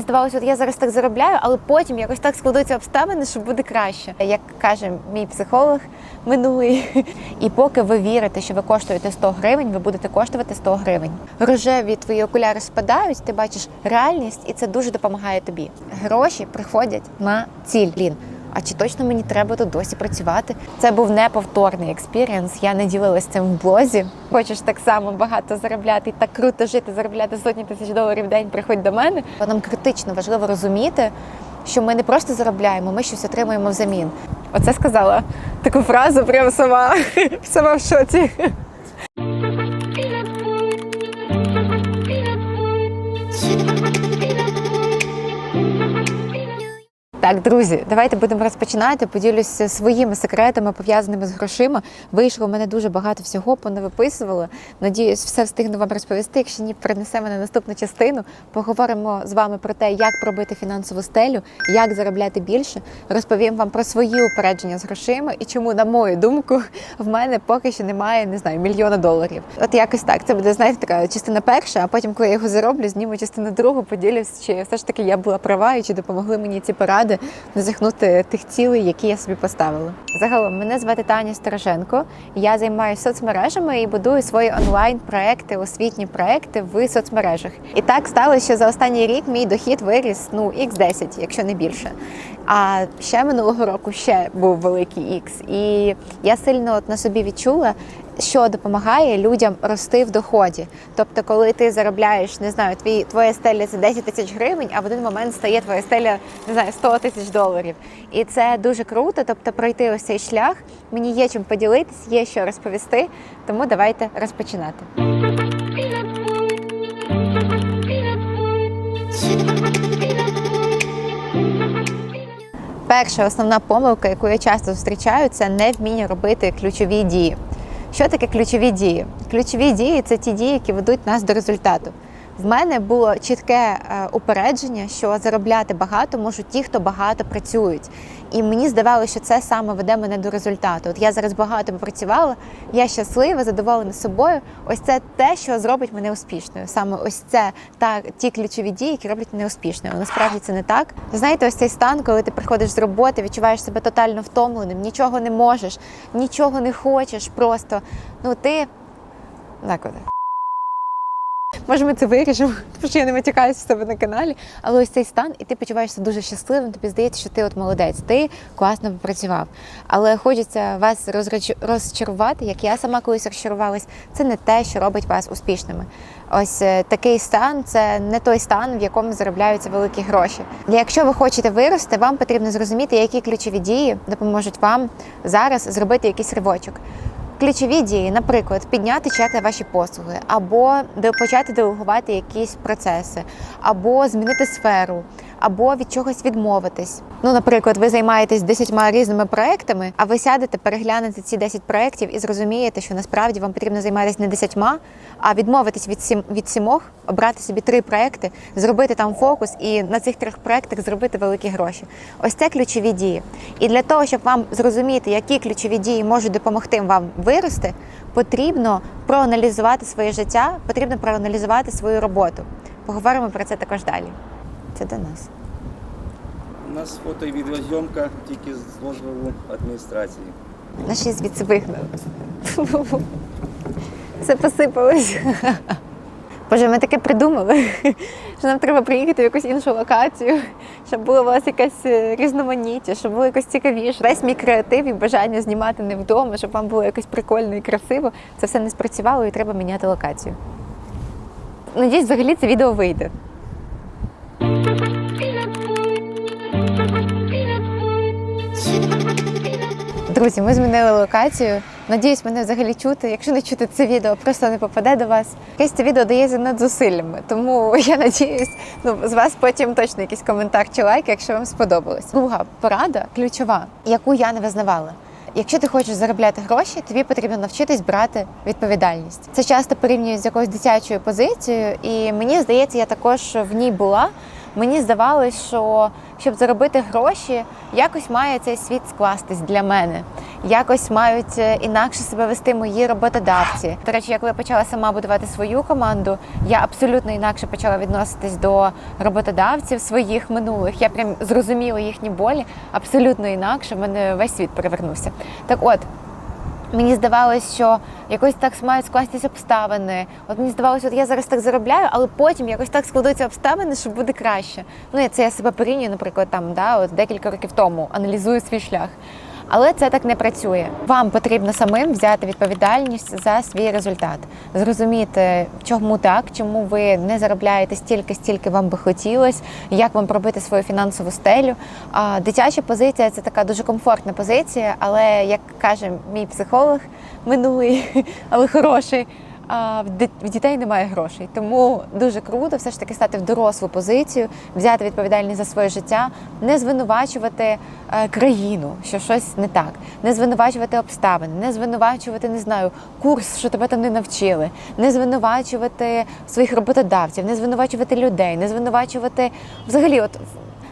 Здавалося, от я зараз так заробляю, але потім якось так складуться обставини, що буде краще. Як каже мій психолог минулий. І поки ви вірите, що ви коштуєте 100 гривень, ви будете коштувати 100 гривень. Рожеві твої окуляри спадають, ти бачиш реальність, і це дуже допомагає тобі. Гроші приходять на ціль. Блін, а чи точно мені треба тут досі працювати? Це був неповторний експірієнс. Я не ділилась цим в блозі. Хочеш так само багато заробляти і так круто жити, заробляти сотні тисяч доларів в день. Приходь до мене. Нам критично важливо розуміти, що ми не просто заробляємо, ми щось отримуємо взамін. Оце сказала таку фразу, прямо сама, сама в шоці. Так, друзі, давайте будемо розпочинати. Поділюся своїми секретами, пов'язаними з грошима. Вийшло у мене дуже багато всього, понавиписувала. Надіюсь, все встигну вам розповісти. Якщо ні, перенесемо на наступну частину. Поговоримо з вами про те, як пробити фінансову стелю, як заробляти більше. Розповім вам про свої упередження з грошима і чому, на мою думку, в мене поки що немає, не знаю, мільйона доларів. От якось так. Це буде, знаєте, така частина перша, а потім, коли я його зароблю, зніму частину другу, поділюсь, чи все ж таки я була права і чи допомогли мені ці поради досягнути тих цілей, які я собі поставила. Загалом мене звати Таня Стороженко. Я займаюся соцмережами і будую свої онлайн-проекти, освітні проекти в соцмережах. І так сталося, що за останній рік мій дохід виріс ну x 10 якщо не більше. А ще минулого року ще був великий X. І я сильно от на собі відчула, що допомагає людям рости в доході. Тобто, коли ти заробляєш, не знаю, твій твоя стеля це 10 тисяч гривень, а в один момент стає твоя стеля, не знаю, 100 тисяч доларів. І це дуже круто. Тобто, пройти ось цей шлях. Мені є чим поділитись, є що розповісти. Тому давайте розпочинати. Перша основна помилка, яку я часто зустрічаю, це невміння робити ключові дії. Що таке ключові дії? Ключові дії це ті дії, які ведуть нас до результату. В мене було чітке е, упередження, що заробляти багато можуть ті, хто багато працюють. І мені здавалося, що це саме веде мене до результату. От я зараз багато попрацювала, я щаслива, задоволена собою. Ось це те, що зробить мене успішною. Саме ось це та ті ключові дії, які роблять мене успішною. Але Насправді це не так. Знаєте, ось цей стан, коли ти приходиш з роботи, відчуваєш себе тотально втомленим, нічого не можеш, нічого не хочеш. Просто ну ти от. Може, ми це виріжемо, тому що я не матюкаюся з себе на каналі. Але ось цей стан, і ти почуваєшся дуже щасливим. Тобі здається, що ти от молодець, ти класно попрацював. Але хочеться вас розчарувати, як я сама колись розчарувалась. Це не те, що робить вас успішними. Ось е, такий стан це не той стан, в якому заробляються великі гроші. Якщо ви хочете вирости, вам потрібно зрозуміти, які ключові дії допоможуть вам зараз зробити якийсь ривочок. Ключові дії, наприклад, підняти чек ваші послуги, або почати делегувати якісь процеси, або змінити сферу, або від чогось відмовитись. Ну, наприклад, ви займаєтесь десятьма різними проектами, а ви сядете, переглянете ці 10 проєктів і зрозумієте, що насправді вам потрібно займатися не десятьма, а відмовитись від сім від сімох, обрати собі три проекти, зробити там фокус і на цих трьох проектах зробити великі гроші. Ось це ключові дії. І для того, щоб вам зрозуміти, які ключові дії можуть допомогти вам вирости, потрібно проаналізувати своє життя, потрібно проаналізувати свою роботу. Поговоримо про це також далі. Це до нас. У нас фото і відеозйомка тільки з дозволу адміністрації. Наші звідси вигнали. Все посипалось. Боже, ми таке придумали, що нам треба приїхати в якусь іншу локацію, щоб було у вас якесь е, різноманіття, щоб було якось цікавіше. Весь мій креатив і бажання знімати не вдома, щоб вам було якось прикольно і красиво. Це все не спрацювало і треба міняти локацію. Надіюсь, взагалі це відео вийде. Друзі, ми змінили локацію. Надіюсь, мене взагалі чути. Якщо не чути це відео, просто не попаде до вас. Якесь це відео дається над зусиллями. Тому я надіюсь, ну з вас потім точно якийсь коментар чи лайк, якщо вам сподобалось. Друга порада ключова, яку я не визнавала. Якщо ти хочеш заробляти гроші, тобі потрібно навчитись брати відповідальність. Це часто порівнюють з якоюсь дитячою позицією, і мені здається, я також в ній була. мені здавалось, що щоб заробити гроші, якось має цей світ скластись для мене. Якось мають е, інакше себе вести мої роботодавці. До речі, я коли почала сама будувати свою команду, я абсолютно інакше почала відноситись до роботодавців своїх минулих. Я прям зрозуміла їхні болі абсолютно інакше. В мене весь світ перевернувся. Так от. Мені здавалось, що якось так мають скластись обставини. От мені здавалося, от я зараз так заробляю, але потім якось так складуться обставини, що буде краще. Ну, це я себе порівнюю, наприклад, там да, от декілька років тому аналізую свій шлях. Але це так не працює. Вам потрібно самим взяти відповідальність за свій результат, зрозуміти, чому так, чому ви не заробляєте стільки, стільки вам би хотілося, як вам пробити свою фінансову стелю. А дитяча позиція це така дуже комфортна позиція, але як каже мій психолог минулий, але хороший. В дітей немає грошей, тому дуже круто все ж таки стати в дорослу позицію, взяти відповідальність за своє життя, не звинувачувати е, країну, що щось не так, не звинувачувати обставини, не звинувачувати, не знаю, курс, що тебе там не навчили, не звинувачувати своїх роботодавців, не звинувачувати людей, не звинувачувати взагалі, от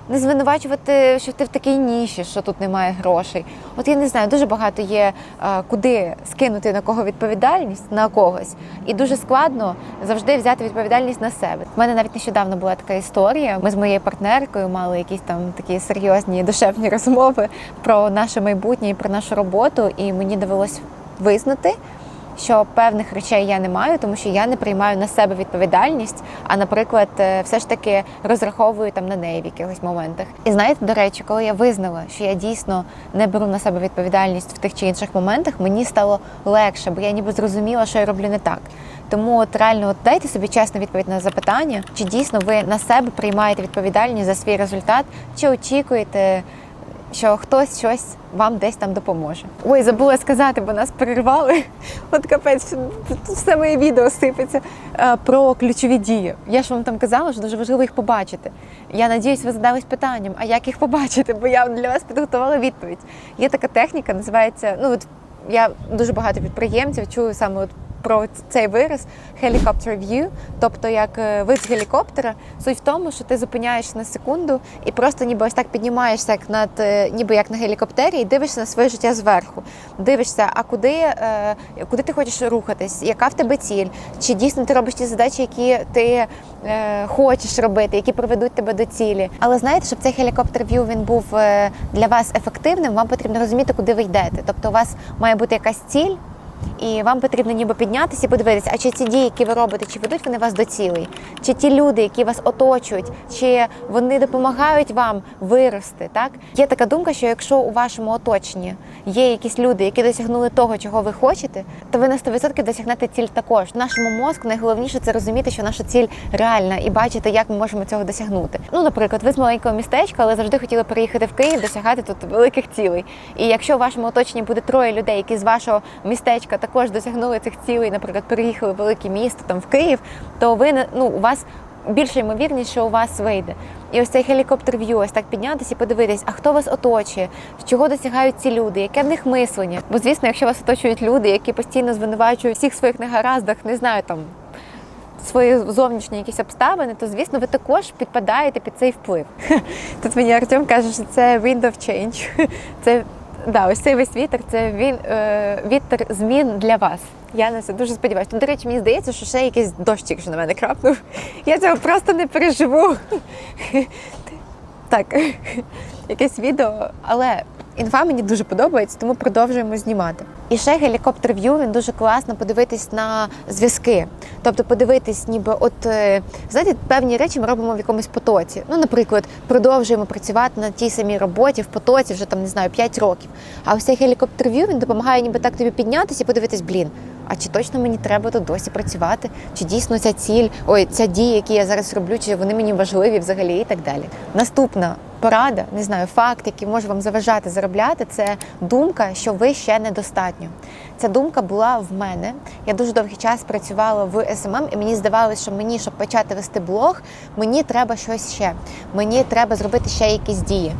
не звинувачувати, що ти в такій ніші, що тут немає грошей. От я не знаю, дуже багато є е, куди скинути на кого відповідальність на когось, і дуже складно завжди взяти відповідальність на себе. У мене навіть нещодавно була така історія. Ми з моєю партнеркою мали якісь там такі серйозні душевні розмови про наше майбутнє і про нашу роботу, і мені довелось визнати що певних речей я не маю, тому що я не приймаю на себе відповідальність, а, наприклад, е, все ж таки розраховую там на неї в якихось моментах. І знаєте, до речі, коли я визнала, що я дійсно не беру на себе відповідальність в тих чи інших моментах, мені стало легше, бо я ніби зрозуміла, що я роблю не так. Тому от реально от дайте собі чесну відповідь на запитання, чи дійсно ви на себе приймаєте відповідальність за свій результат, чи очікуєте що хтось щось вам десь там допоможе. Ой, забула сказати, бо нас перервали. От капець, все моє відео сипеться Е, про ключові дії. Я ж вам там казала, що дуже важливо їх побачити. Я надіюсь, ви задались питанням, а як їх побачити? Бо я для вас підготувала відповідь. Є така техніка, називається. Ну от я дуже багато підприємців чую саме от про цей вираз helicopter view, тобто як е, вид з гелікоптера. Суть в тому, що ти зупиняєшся на секунду і просто ніби ось так піднімаєшся, як над е, ніби як на гелікоптері, і дивишся на своє життя зверху. Дивишся, а куди, е, куди ти хочеш рухатись, яка в тебе ціль, чи дійсно ти робиш ті задачі, які ти хочеш робити, які приведуть тебе до цілі. Але знаєте, щоб цей helicopter view він був для вас ефективним, вам потрібно розуміти, куди ви йдете. Тобто, у вас має бути якась ціль. І вам потрібно ніби піднятися і подивитися, а чи ці дії, які ви робите, чи ведуть вони вас до цілей? Чи ті люди, які вас оточують, чи вони допомагають вам вирости? Так є така думка, що якщо у вашому оточенні є якісь люди, які досягнули того, чого ви хочете, то ви на 100% досягнете ціль також. В нашому мозку найголовніше це розуміти, що наша ціль реальна, і бачити, як ми можемо цього досягнути. Ну, наприклад, ви з маленького містечка, але завжди хотіли переїхати в Київ, досягати тут великих цілей. І якщо в вашому оточенні буде троє людей, які з вашого містечка також досягнули цих цілей, наприклад, переїхали в велике місто там в Київ, то ви ну у вас більша ймовірність, що у вас вийде. І ось цей helicopter view, ось так піднятися і подивитись, а хто вас оточує, чого досягають ці люди, яке в них мислення. Бо звісно, якщо вас оточують люди, які постійно звинувачують всіх своїх негараздах, не знаю там. Свої зовнішні якісь обставини, то звісно ви також підпадаєте під цей вплив. Тут мені Артем каже, що це wind of change. Це да, ось цей весь вітер, це він е, вітер змін для вас. Я на це дуже сподіваюся. Тут, до речі, мені здається, що ще якийсь дощик вже на мене крапнув. Я цього просто не переживу. Так, якесь відео, але інфа мені дуже подобається, тому продовжуємо знімати. І ще гелікоптер в'ю, він дуже класно подивитись на зв'язки. Тобто подивитись, ніби от е, знаєте, певні речі ми робимо в якомусь потоці. Ну, наприклад, продовжуємо працювати на тій самій роботі в потоці вже там не знаю 5 років. А ось цей гелікоптер в'ю він допомагає ніби так тобі піднятися і подивитись, блін. А чи точно мені треба тут досі працювати? Чи дійсно ця ціль, ой, ця дія, які я зараз роблю, чи вони мені важливі взагалі і так далі. Наступна порада, не знаю, факт, який може вам заважати заробляти, це думка, що ви ще недостатньо. Ця думка була в мене. Я дуже довгий час працювала в СММ, і мені здавалося, що мені, щоб почати вести блог, мені треба щось ще. Мені треба зробити ще якісь дії.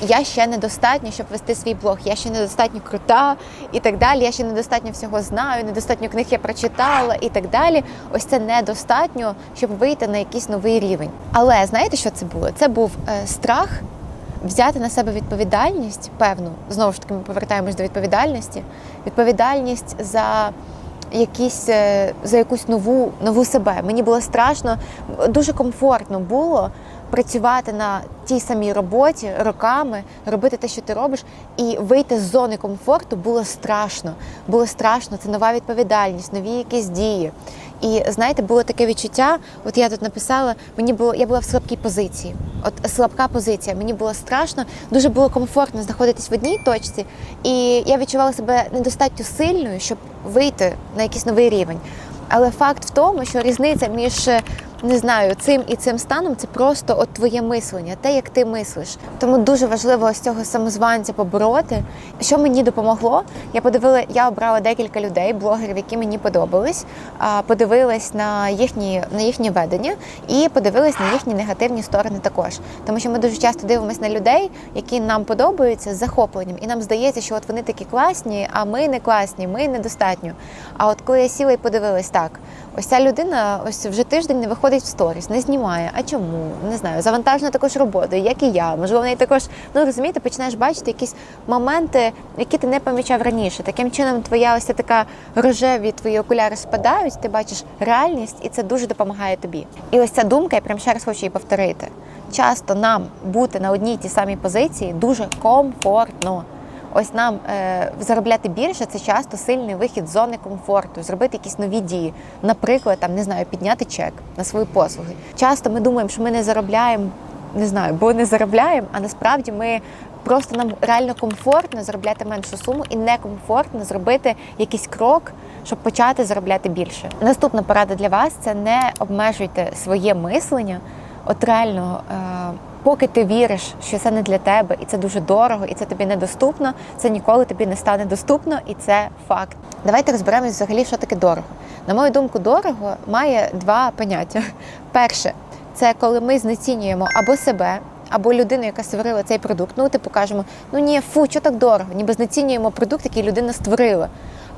я ще недостатньо, щоб вести свій блог. Я ще недостатньо крута і так далі. Я ще недостатньо всього знаю, недостатньо книг я прочитала і так далі. Ось це недостатньо, щоб вийти на якийсь новий рівень. Але знаєте, що це було? Це був е, страх взяти на себе відповідальність, певну, знову ж таки, ми повертаємось до відповідальності. Відповідальність за якісь е, за якусь нову нову себе. Мені було страшно, дуже комфортно було працювати на тій самій роботі роками, робити те, що ти робиш, і вийти з зони комфорту було страшно. Було страшно, це нова відповідальність, нові якісь дії. І знаєте, було таке відчуття. От я тут написала, мені було я була в слабкій позиції. От слабка позиція. Мені було страшно, дуже було комфортно знаходитись в одній точці, і я відчувала себе недостатньо сильною, щоб вийти на якийсь новий рівень. Але факт в тому, що різниця між не знаю, цим і цим станом це просто от твоє мислення, те, як ти мислиш. Тому дуже важливо ось цього самозванця побороти. Що мені допомогло? Я подивила, я обрала декілька людей, блогерів, які мені подобались. Подивилась на їхні на їхні ведення і подивилась на їхні негативні сторони також. Тому що ми дуже часто дивимося на людей, які нам подобаються з захопленням, і нам здається, що от вони такі класні, а ми не класні, ми недостатньо. А от коли я сіла і подивилась так, ось ця людина ось вже тиждень не виходить в сторіс, не знімає. А чому? Не знаю, завантажена також роботою, як і я. Можливо, в неї також ну розумієте, починаєш бачити якісь моменти, які ти не помічав раніше. Таким чином, твоя ось така рожеві твої окуляри спадають, ти бачиш реальність, і це дуже допомагає тобі. І ось ця думка, я прямо ще раз хочу її повторити. Часто нам бути на одній тій самій позиції дуже комфортно. Ось нам е, заробляти більше це часто сильний вихід з зони комфорту, зробити якісь нові дії. Наприклад, там не знаю, підняти чек на свої послуги. Часто ми думаємо, що ми не заробляємо, не знаю, бо не заробляємо, а насправді ми просто нам реально комфортно заробляти меншу суму і некомфортно зробити якийсь крок, щоб почати заробляти більше. Наступна порада для вас це не обмежуйте своє мислення. От реально. Е, Поки ти віриш, що це не для тебе, і це дуже дорого, і це тобі недоступно, це ніколи тобі не стане доступно, і це факт. Давайте розберемось взагалі, що таке дорого. На мою думку, дорого має два поняття. Перше, це коли ми знецінюємо або себе, або людину, яка створила цей продукт. Ну, типу кажемо, ну ні, фу, що так дорого, ніби знецінюємо продукт, який людина створила.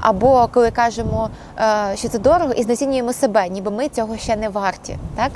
Або коли кажемо, е, що це дорого, і знецінюємо себе, ніби ми цього ще не варті. Так?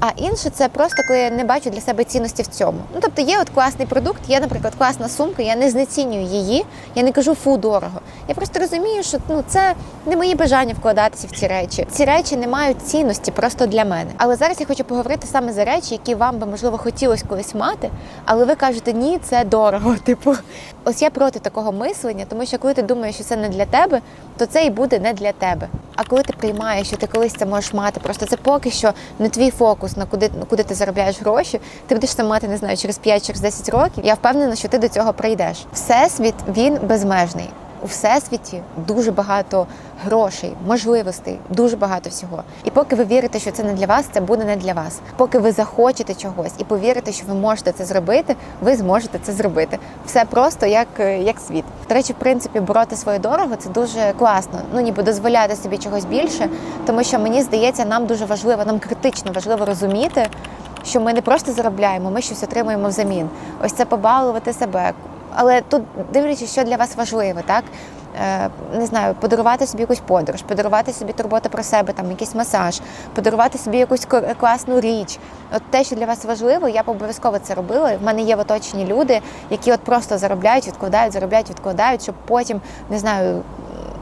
А інше це просто коли я не бачу для себе цінності в цьому. Ну тобто є от класний продукт, є, наприклад, класна сумка, я не знецінюю її, я не кажу фу дорого. Я просто розумію, що ну це не мої бажання вкладатися в ці речі. Ці речі не мають цінності просто для мене. Але зараз я хочу поговорити саме за речі, які вам би можливо хотілося колись мати, але ви кажете, ні, це дорого. Типу, ось я проти такого мислення, тому що коли ти думаєш, що це не для тебе, то це і буде не для тебе. А коли ти приймаєш, що ти колись це можеш мати, просто це поки що не твій фокус на куди, куди ти заробляєш гроші. Ти будеш це мати, не знаю, через 5 через 10 років. Я впевнена, що ти до цього прийдеш. Всесвіт він безмежний. У всесвіті дуже багато грошей, можливостей, дуже багато всього. І поки ви вірите, що це не для вас, це буде не для вас. Поки ви захочете чогось і повірите, що ви можете це зробити, ви зможете це зробити. Все просто як, як світ. До речі, в принципі, бороти своє дорого це дуже класно. Ну ніби дозволяти собі чогось більше, тому що мені здається, нам дуже важливо, нам критично важливо розуміти. Що ми не просто заробляємо, ми щось отримуємо взамін. Ось це побалувати себе. Але тут дивлячись, що для вас важливо, так Е, не знаю, подарувати собі якусь подорож, подарувати собі турботу про себе, там якийсь масаж, подарувати собі якусь класну річ. От те, що для вас важливо, я б обов'язково це робила. В мене є в оточенні люди, які от просто заробляють, відкладають, заробляють, відкладають, щоб потім не знаю.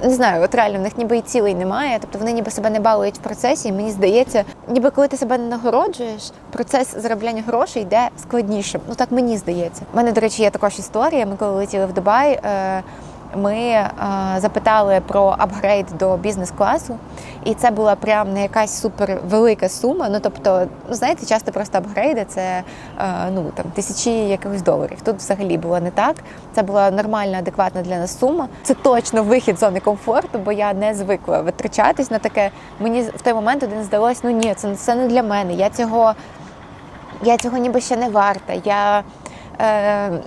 Не знаю, от реально в них ніби і цілей немає, тобто вони ніби себе не балують в процесі. І мені здається, ніби коли ти себе не нагороджуєш, процес заробляння грошей йде складнішим. Ну так мені здається. У мене, до речі, є також історія. Ми коли летіли в Дубай. Е- ми е, запитали про апгрейд до бізнес-класу, і це була прям не якась супер велика сума. Ну тобто, ну знаєте, часто просто апгрейди це е, ну там тисячі якихось доларів. Тут взагалі було не так. Це була нормальна, адекватна для нас сума. Це точно вихід з зони комфорту, бо я не звикла витрачатись на таке. Мені в той момент один здалось, ну ні, це, це не для мене. Я цього, я цього ніби ще не варта. Я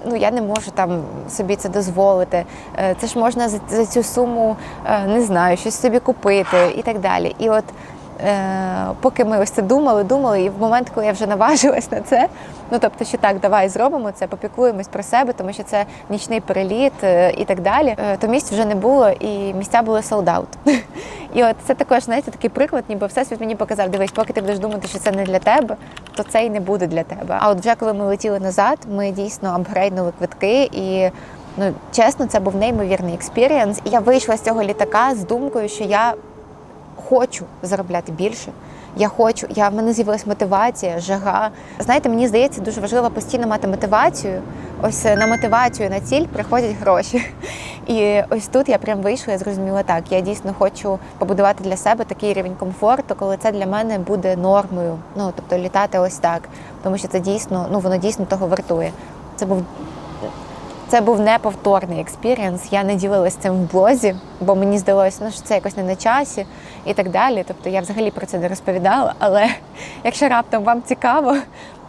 ну я не можу там собі це дозволити. Е, це ж можна за, цю суму е, не знаю, щось собі купити і так далі. І от е, поки ми ось це думали, думали, і в момент, коли я вже наважилась на це, ну тобто, що так, давай зробимо це, попіклуємось про себе, тому що це нічний переліт е, і так далі. е, То місць вже не було, і місця були солдат. І от це також, знаєте, такий приклад, ніби всесвіт мені показав, дивись, поки ти будеш думати, що це не для тебе, то це і не буде для тебе. А от вже коли ми летіли назад, ми дійсно апгрейднули квитки і. Ну, чесно, це був неймовірний експірієнс. І я вийшла з цього літака з думкою, що я хочу заробляти більше. Я хочу, я в мене з'явилась мотивація, жага. Знаєте, мені здається, дуже важливо постійно мати мотивацію. Ось е, на мотивацію, на ціль приходять гроші. І ось тут я прям вийшла і зрозуміла так. Я дійсно хочу побудувати для себе такий рівень комфорту, коли це для мене буде нормою. Ну тобто літати ось так, тому що це дійсно, ну воно дійсно того вартує. Це був це був неповторний експірієнс. Я не ділилась цим в блозі, бо мені здалося, ну, що це якось не на часі і так далі. Тобто я взагалі про це не розповідала. Але якщо раптом вам цікаво,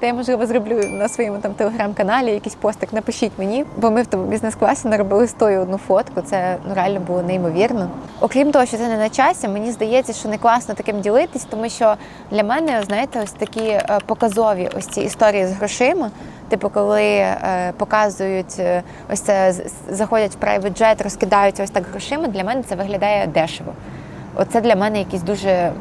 то я можливо зроблю на своєму там телеграм-каналі якийсь постик. Напишіть мені, бо ми в тому бізнес-класі наробили стою одну фотку. Це ну реально було неймовірно. Окрім того, що це не на часі, мені здається, що не класно таким ділитись, тому що для мене, знаєте, ось такі е, показові ось ці історії з грошима. Типу, коли е, показують е, ось це заходять в private jet, розкидають ось так грошима. Для мене це виглядає дешево. Оце для мене якісь дуже.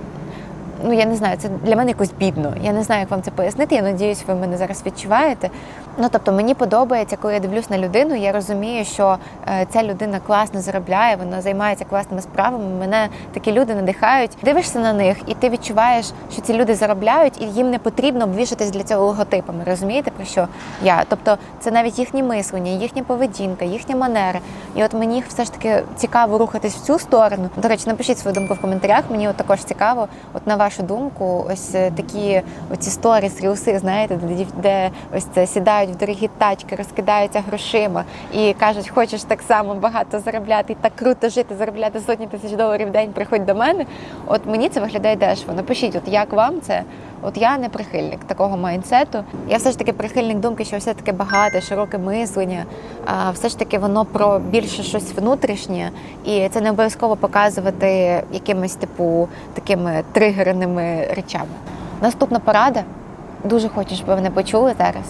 Ну, я не знаю, це для мене якось бідно. Я не знаю, як вам це пояснити. Я надіюсь, ви мене зараз відчуваєте. Ну тобто, мені подобається, коли я дивлюсь на людину, я розумію, що е, ця людина класно заробляє, вона займається класними справами. Мене такі люди надихають. Дивишся на них, і ти відчуваєш, що ці люди заробляють, і їм не потрібно обвішатись для цього логотипами. Розумієте про що я? Тобто, це навіть їхнє мислення, їхня поведінка, їхня манера. І от мені все ж таки цікаво рухатись в цю сторону. До речі, напишіть свою думку в коментарях. Мені от також цікаво, от на вашу думку, ось е, такі оці сторіс, рілси, знаєте, де, ось це сідають в дорогі тачки, розкидаються грошима і кажуть, хочеш так само багато заробляти і так круто жити, заробляти сотні тисяч доларів в день, приходь до мене. От мені це виглядає дешево. Напишіть, от як вам це? От я не прихильник такого майнсету. Я все ж таки прихильник думки, що все таки багате, широке мислення, все ж таки воно про більше щось внутрішнє, і це не обов'язково показувати якимись типу такими тригерними речами. Наступна порада. Дуже хочу, щоб ви мене почули зараз.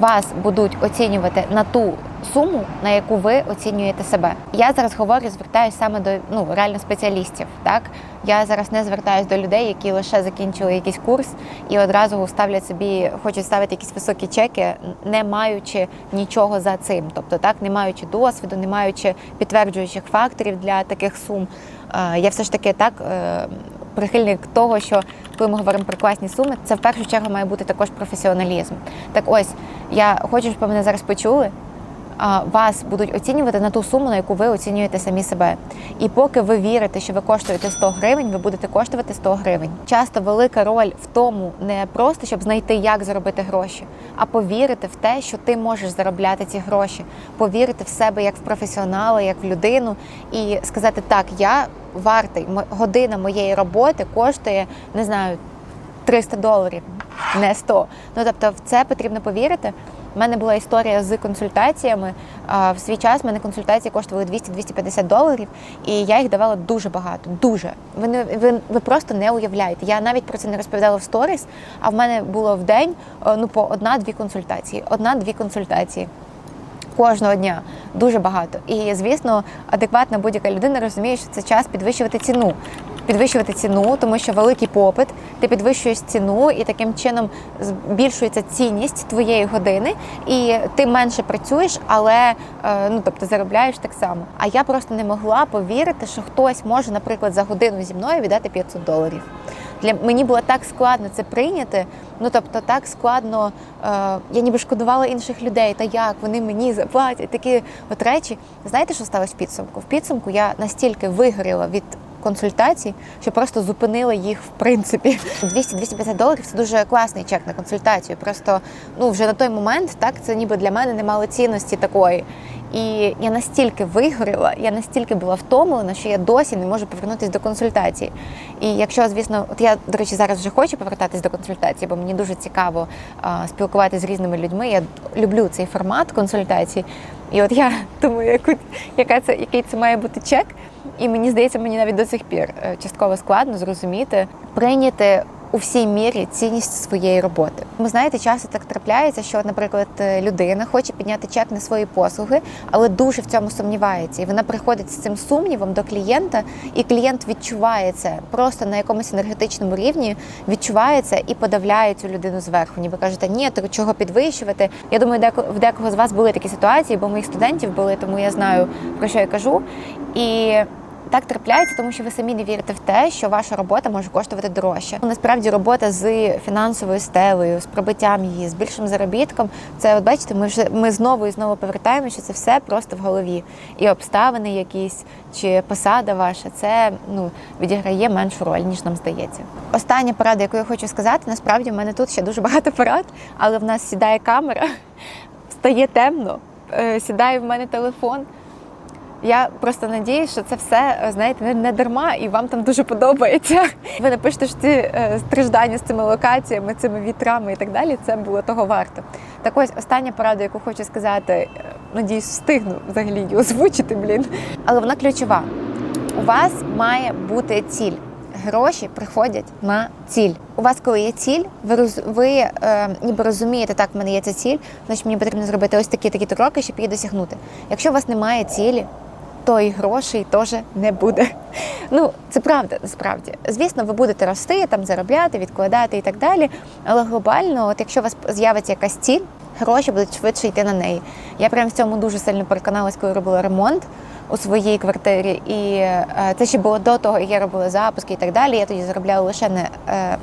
Вас будуть оцінювати на ту суму, на яку ви оцінюєте себе. Я зараз говорю, звертаюся саме до ну реально спеціалістів. Так я зараз не звертаюся до людей, які лише закінчили якийсь курс і одразу ставлять собі, хочуть ставити якісь високі чеки, не маючи нічого за цим. Тобто, так, не маючи досвіду, не маючи підтверджуючих факторів для таких сум. Е, Я все ж таки так е, прихильник того, що коли ми говоримо про класні суми, це в першу чергу має бути також професіоналізм. Так ось я хочу, щоб ви мене зараз почули. Вас будуть оцінювати на ту суму, на яку ви оцінюєте самі себе. І поки ви вірите, що ви коштуєте 100 гривень, ви будете коштувати 100 гривень. Часто велика роль в тому не просто щоб знайти, як заробити гроші, а повірити в те, що ти можеш заробляти ці гроші, повірити в себе як в професіонала, як в людину, і сказати так, я вартий година моєї роботи коштує не знаю 300 доларів, не 100. Ну тобто, в це потрібно повірити. У мене була історія з консультаціями. В свій час в мене консультації коштували 200-250 доларів, і я їх давала дуже багато. Дуже. Ви, не, ви, ви просто не уявляєте. Я навіть про це не розповідала в сторіс, а в мене було в день е, ну, по одна-дві консультації. Одна-дві консультації. Кожного дня дуже багато. І звісно, адекватна будь-яка людина розуміє, що це час підвищувати ціну. Підвищувати ціну, тому що великий попит, ти підвищуєш ціну, і таким чином збільшується цінність твоєї години, і ти менше працюєш, але е, ну тобто заробляєш так само. А я просто не могла повірити, що хтось може, наприклад, за годину зі мною віддати 500 доларів. Для мені було так складно це прийняти. Ну тобто, так складно. Е, я ніби шкодувала інших людей. Та як вони мені заплатять такі от речі. Знаєте, що сталося в підсумку? В підсумку я настільки вигоріла від консультацій, що просто зупинила їх в принципі. 200-250 доларів це дуже класний чек на консультацію. Просто ну вже на той момент так це ніби для мене не мало цінності такої. І я настільки вигоріла, я настільки була втомлена, що я досі не можу повернутися до консультації. І якщо, звісно, от я, до речі, зараз вже хочу повертатись до консультації, бо мені дуже цікаво спілкуватися з різними людьми. Я люблю цей формат консультацій. І от я думаю, яка це, який це має бути чек. І мені здається, мені навіть до сих пір е, частково складно зрозуміти, прийняти у всій мірі цінність своєї роботи. Ви знаєте, часто так трапляється, що, наприклад, е, людина хоче підняти чек на свої послуги, але дуже в цьому сумнівається. І вона приходить з цим сумнівом до клієнта, і клієнт відчуває це просто на якомусь енергетичному рівні, відчуває це і подавляє цю людину зверху. Ніби кажете, ні, то чого підвищувати. Я думаю, в декого з вас були такі ситуації, бо моїх студентів були, тому я знаю про що я кажу. І так трапляється, тому що ви самі не вірите в те, що ваша робота може коштувати дорожче. Насправді робота з фінансовою стелею, з пробиттям її, з більшим заробітком. Це, от бачите, ми вже ми знову і знову повертаємо, що це все просто в голові. І обставини якісь чи посада ваша, це ну відіграє меншу роль, ніж нам здається. Остання порада, яку я хочу сказати, насправді в мене тут ще дуже багато порад, але в нас сідає камера, стає темно, е, сідає в мене телефон. Я просто надіюсь, що це все е, знаєте не, дарма, і вам там дуже подобається. Ви напишете, що ці е, страждання з цими локаціями, цими вітрами і так далі. Це було того варто. Так ось остання порада, яку хочу сказати, е, надіюсь, встигну взагалі її озвучити, блін. Але вона ключова. У вас має бути ціль. Гроші приходять на ціль. У вас, коли є ціль, ви роз, ви е, ніби розумієте, так, в мене є ця ціль, значить мені потрібно зробити ось такі такі кроки, щоб її досягнути. Якщо у вас немає цілі, то і грошей теж не буде. Ну, це правда, насправді. Звісно, ви будете рости, там заробляти, відкладати і так далі. Але глобально, от якщо у вас з'явиться якась ціль, гроші будуть швидше йти на неї. Я прям в цьому дуже сильно переконалась, коли робила ремонт у своїй квартирі. І е, це ще було до того, як я робила запуски і так далі. Я тоді заробляла лише не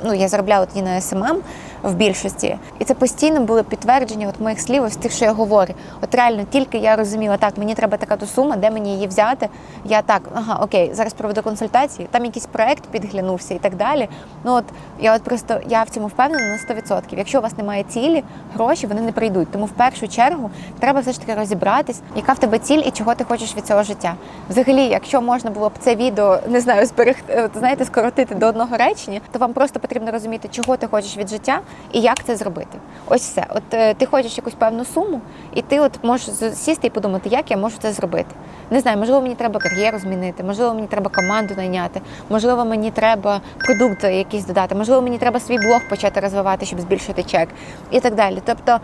ну я заробляла тоді на СММ в більшості. І це постійно було підтвердження от моїх слів, ось тих, що я говорю. От реально, тільки я розуміла, так, мені треба така то сума, де мені її взяти. Я так, ага, окей, зараз проведу консультації, там якийсь проект підглянувся і так далі. Ну от я от просто я в цьому впевнена на 100%. Якщо у вас немає цілі, гроші вони не прийдуть. Тому в першу чергу треба все ж таки розібратись, яка в тебе ціль і чого ти хочеш від цього життя. Взагалі, якщо можна було б це відео не знаю, зберегти, знаєте, скоротити до одного речення, то вам просто потрібно розуміти, чого ти хочеш від життя і як це зробити. Ось все. От е, ти хочеш якусь певну суму, і ти от можеш сісти і подумати, як я можу це зробити. Не знаю, можливо, мені треба кар'єру змінити, можливо, мені треба команду найняти, можливо, мені треба продукт якийсь додати, можливо, мені треба свій блог почати розвивати, щоб збільшити чек і так далі. Тобто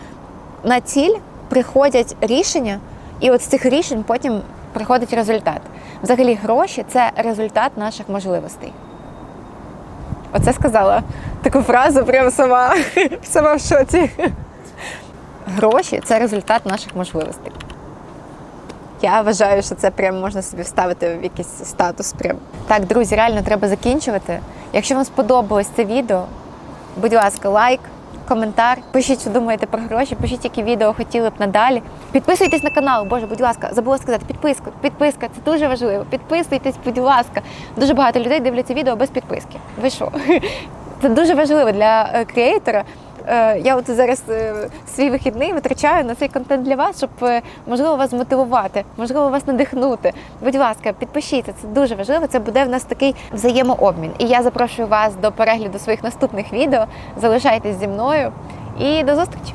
на ціль приходять рішення, і от з цих рішень потім приходить результат. Взагалі, гроші це результат наших можливостей. Оце сказала таку фразу, прямо сама, сама в шоці. Гроші це результат наших можливостей. Я вважаю, що це прямо можна собі вставити в якийсь статус. Прям. Так, друзі, реально треба закінчувати. Якщо вам сподобалось це відео, будь ласка, лайк, коментар. Пишіть, що думаєте про гроші, пишіть, які відео хотіли б надалі. Підписуйтесь на канал, Боже, будь ласка, забула сказати, підписку, підписка, це дуже важливо. Підписуйтесь, будь ласка. Дуже багато людей дивляться відео без підписки. Ви що? Це дуже важливо для е, креатора. Е, Я от зараз е, свій вихідний витрачаю на цей контент для вас, щоб е, можливо вас мотивувати, можливо, вас надихнути. Будь ласка, підпишіться, це дуже важливо. Це буде в нас такий взаємообмін. І я запрошую вас до перегляду своїх наступних відео. Залишайтесь зі мною і до зустрічі!